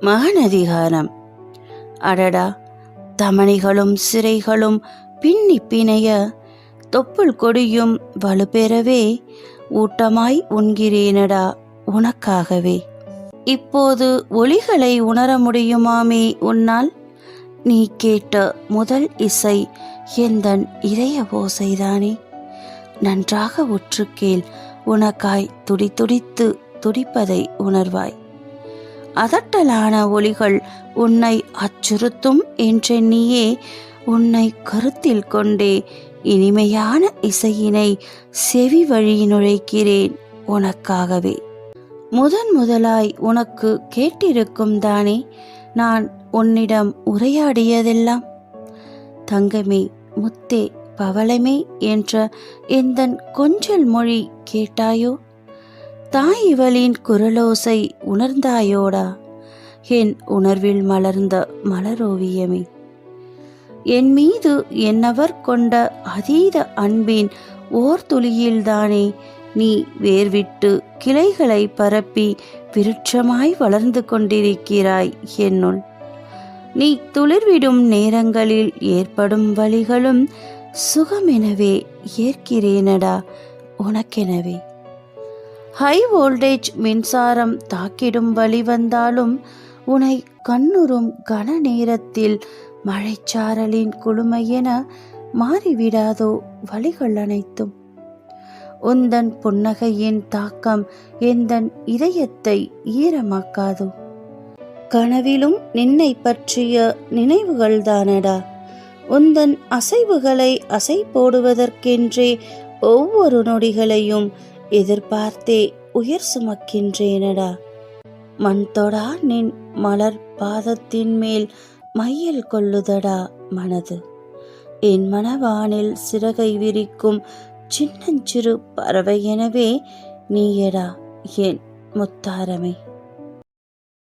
மகன் அதிகாரம் அடடா தமணிகளும் சிறைகளும் பின்னி பிணைய தொப்புள் கொடியும் வலுப்பெறவே ஊட்டமாய் உண்கிறேனடா உனக்காகவே. இப்போது ஒளிகளை உணர முடியுமாமே உன்னால்? நீ கேட்ட முதல் இசை எந்தன் இதய ஓசைதானே? நன்றாக உற்று கேள் உனக்காய் துடி துடித்து துடிப்பதை உணர்வாய். அதட்டலான ஒளிகள் உன்னை அச்சுறுத்தும் என்றெண்ணியே உன்னை கருத்தில் கொண்டே இனிமையான இசையினை செவி வழி நுழைக்கிறேன் உனக்காகவே. முதன் முதலாய் உனக்கு கேட்டிருக்கும் தானே நான் உன்னிடம் உரையாடியதெல்லாம். தங்கமே முத்தே பவளமே என்ற எந்தன் கொஞ்சல் மொழி கேட்டாயோ? தாய் இவளின் குரலோசை உணர்ந்தாயோடா? என் உணர்வில் மலர்ந்த மலரோவியமே. என் மீது என்னவர் கொண்ட அதீத அன்பின் ஓர் துளியில்தானே நீ வேர்விட்டு கிளைகளை பரப்பி விருட்சமாய் வளர்ந்து கொண்டிருக்கிறாய் என்னுள். நீ துளிர்விடும் நேரங்களில் ஏற்படும் வழிகளும் சுகமெனவே ஏற்கிறேனடா உனக்கெனவே. ஹை வோல்டேஜ் மின்சாரம் தாக்கிடும் வழி வந்தாலும் உனை கண்ணுறும் கன நேரத்தில் மழைச்சாரலின் குளுமையென மாறிவிடாதோ வழிகள் அனைத்தும். உந்தன் புன்னகையின் தாக்கம் எந்தன் இதயத்தை ஈரமாக்காதோ. கனவிலும் நின்னை பற்றிய நினைவுகள்தானடா உந்தன் அசைவுகளை அசை போடுவதற்கென்றே ஒவ்வொரு நொடிகளையும் எதிர்பார்த்தே உயர் சுமக்கின்றேனடா. மண் தொடா நின் மலர் பாதத்தின் மேல் மையல் கொள்ளுதடா மனது. என் மனவானில் சிறகை விரிக்கும் சின்னஞ்சிறு பறவை எனவே நீயடா என் முத்தாரமே.